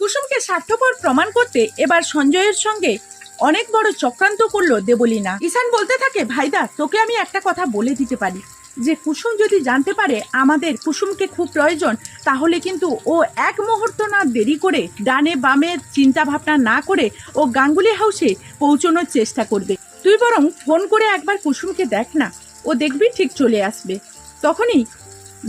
কুসুমকে স্বার্থপর প্রমাণ করতে এবার সঞ্জয়ের সঙ্গে অনেক বড় চক্রান্ত করল দেবলীনা। ঈশান বলতে থাকে, ভাইদা, তোকে আমি একটা কথা বলে দিতে পারি। যে কুসুম যদি জানতে পারে আমাদের কুসুমকে খুব প্রয়োজন, তাহলে কিন্তু ও এক মুহূর্ত না দেরি করে ডানে বামে চিন্তা ভাবনা না করে ও গাঙ্গুলি হাউসে পৌঁছানোর চেষ্টা করবে। তুই বরং ফোন করে একবার কুসুমকে দেখ না, ও দেখবি ঠিক চলে আসবে। তখনই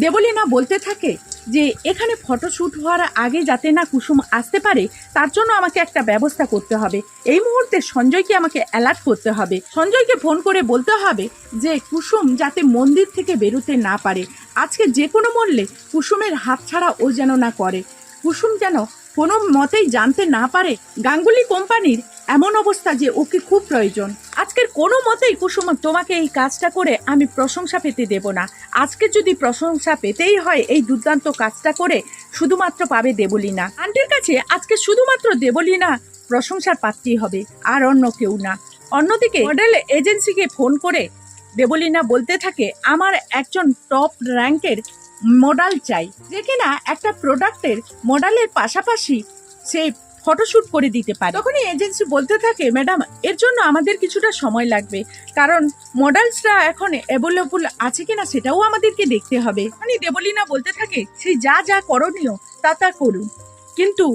দেবলীনা বলতে থাকে যে এখানে ফটোশ্যুট হওয়ার আগে যাতে না কুসুম আসতে পারে, তার জন্য আমাকে একটা ব্যবস্থা করতে হবে। এই মুহূর্তে সঞ্জয়কে আমাকে অ্যালার্ট করতে হবে। সঞ্জয়কে ফোন করে বলতে হবে যে, কুসুম যাতে মন্দির থেকে বেরোতে না পারে। আজকে যে কোনো মূল্যে কুসুমের হাত ছাড়া ও যেন না করে। কুসুম যেন কোনো মতেই জানতে না পারে, গাঙ্গুলি কোম্পানির এমন অবস্থা যে ওকে খুব প্রয়োজন। আজকের কোনো মতেই কুসুম, তোমাকে এই কাজটা করে আমি প্রশংসা পেতে দেব না। আজকে যদি প্রশংসা পেতেই হয় এই দুর্দান্ত কাজটা করে, শুধুমাত্র পাবে দেবলীনা আন্টির কাছে আজকে শুধুমাত্র দেবলীনা প্রশংসার পাত্রী হবে, আর অন্য কেউ না। অন্যদিকে মডেল এজেন্সিকে ফোন করে দেবলীনা বলতে থাকে, আমার একজন টপ র্যাঙ্কের মডেল চাই। যে কিনা একটা প্রোডাক্টের মডেলের পাশাপাশি সে ফটোশ্যুট করে দিতে পারে। তখনই এজেন্সি বলতে থাকে ম্যাডাম এর জন্য আমাদের কিছুটা সময় লাগবে। কারণ মডেলসরা এখন অ্যাভেলেবল আছে কিনা সেটাও আমাদেরকে দেখতে হবে। মানে দেবলীনা বলতে থাকে সেই যা যা করণীয়, তা তা করুন। কিন্তু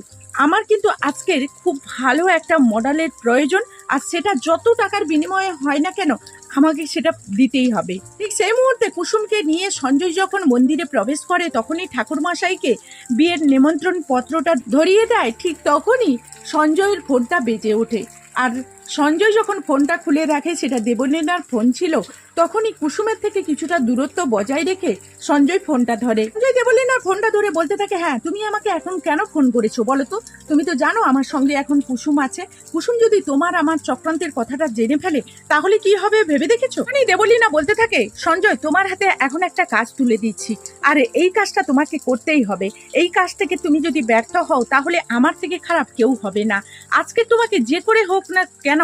আমার কিন্তু আজকের খুব ভালো একটা মডেলের প্রয়োজন, আর সেটা যত টাকার বিনিময়ে হয় না কেন আমাকে সেটা দিতেই হবে। ঠিক সেই মুহূর্তে কুসুমকে নিয়ে সঞ্জয় যখন মন্দিরে প্রবেশ করে, তখনই ঠাকুরমশাইকে বিয়ের নিমন্ত্রণ পত্রটা ধরিয়ে দেয়। ঠিক তখনই সঞ্জয়ের ফোনটা বেজে ওঠে। আর সঞ্জয় যখন ফোনটা খুলে রাখে সেটা দেবলীনার ফোন ছিল, তখনই কুসুমের থেকে কিছুটা দূরত্ব বজায় রেখে সঞ্জয় ফোনটা ধরে। সঞ্জয় দেবলীনার ফোনটা ধরে বলতে থাকে হ্যাঁ তুমি আমাকে এখন কেন ফোন করেছ বলো তো? তুমি তো জানো আমার সঙ্গে এখন কুসুম আছে। কুসুম যদি তোমার আমার চক্রান্তের কথাটা জেনে ফেলে, তাহলে কি হবে ভেবে দেখেছ? মানে দেবলীনা বলতে থাকে, সঞ্জয়, তোমার হাতে এখন একটা কাজ তুলে দিচ্ছি। আর, এই কাজটা তোমাকে করতেই হবে। এই কাজ থেকে তুমি যদি ব্যর্থ হও, তাহলে আমার থেকে খারাপ কেউ হবে না। আজকে তোমাকে যে করে হোক না কেন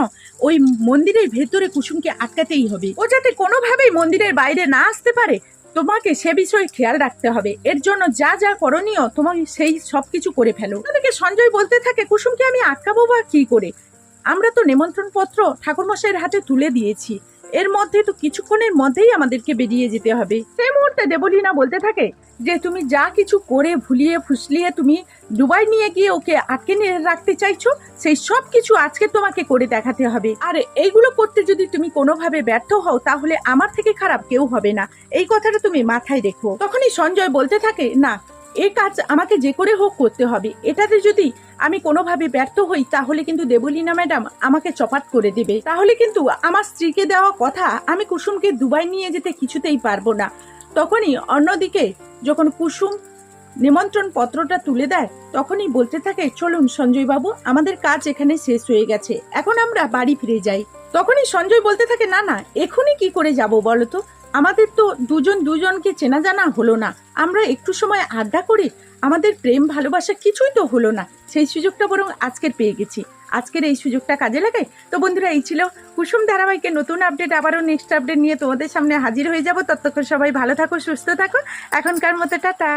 ওই মন্দিরের ভেতরে কুসুমকে আটকাতেই হবে। ও যাতে কোনোভাবেই মন্দিরের বাইরে না আসতে পারে, তোমাকে সে বিষয়ে খেয়াল রাখতে হবে। এর জন্য যা যা করণীয়, তোমাকে সেই সব কিছু করে ফেলো। তাদেরকে সঞ্জয় বলতে থাকে, কুসুমকে আমি আটকাবো বা কি করে? আমরা তো নিমন্ত্রণ পত্র ঠাকুরমশাইয়ের হাতে তুলে দিয়েছি। এর মধ্যে তো কিছুক্ষণের মধ্যেই আমাদেরকে বেরিয়ে যেতে হবে। সেই মুহূর্তে দেবলীনা বলতে থাকে যে, তুমি যা কিছু করে ভুলিয়ে ফুসলিয়ে তুমি দুবাই নিয়ে গিয়ে ওকে আটকে নিয়ে রাখতে চাইছো, সেই সব কিছু আজকে তোমাকে করে দেখাতে হবে। আর এইগুলো করতে যদি তুমি কোনোভাবে ব্যর্থ হও, তাহলে আমার থেকে খারাপ কেউ হবে না। এই কথাটা তুমি মাথায় রেখো। তখনই সঞ্জয় বলতে থাকে, না এই কাজ আমাকে যে করে হোক করতে হবে। এটাতে যদি আমি কোনোভাবে ব্যর্থ হই, তাহলে কিন্তু দেবলীনা ম্যাডাম আমাকে চপাট করে দেবে। তাহলে কিন্তু আমার স্ত্রীকে দেওয়া কথা আমি কুসুমকে দুবাই নিয়ে যেতে কিছুতেই পারব না। তখনই অন্যদিকে যখন কুসুম নিমন্ত্রণ পত্রটা তুলে দেয়, তখনই বলতে থাকে, চলুন সঞ্জয় বাবু, আমাদের কাজ এখানে শেষ হয়ে গেছে। এখন আমরা বাড়ি ফিরে যাই। তখনই সঞ্জয় বলতে থাকে, না না, এখনই কি করে যাব বলো তো? আমাদের তো দুজন দুজনকে চেনা জানা হলো না। আমরা একটু সময় আড্ডা করি, আমাদের প্রেম, ভালোবাসা কিছুই তো হলো না। সেই সুযোগটা বরং আজকের পেয়ে গেছি। আজকের এই সুযোগটা কাজে লাগাই। তো বন্ধুরা, এই ছিল কুসুম ধারাবাহিকের নতুন আপডেট। আবারও নেক্সট আপডেট নিয়ে তোমাদের সামনে হাজির হয়ে যাব। ততক্ষণ সবাই ভালো থাকো, সুস্থ থাকো। এখনকার মতো, টাটা।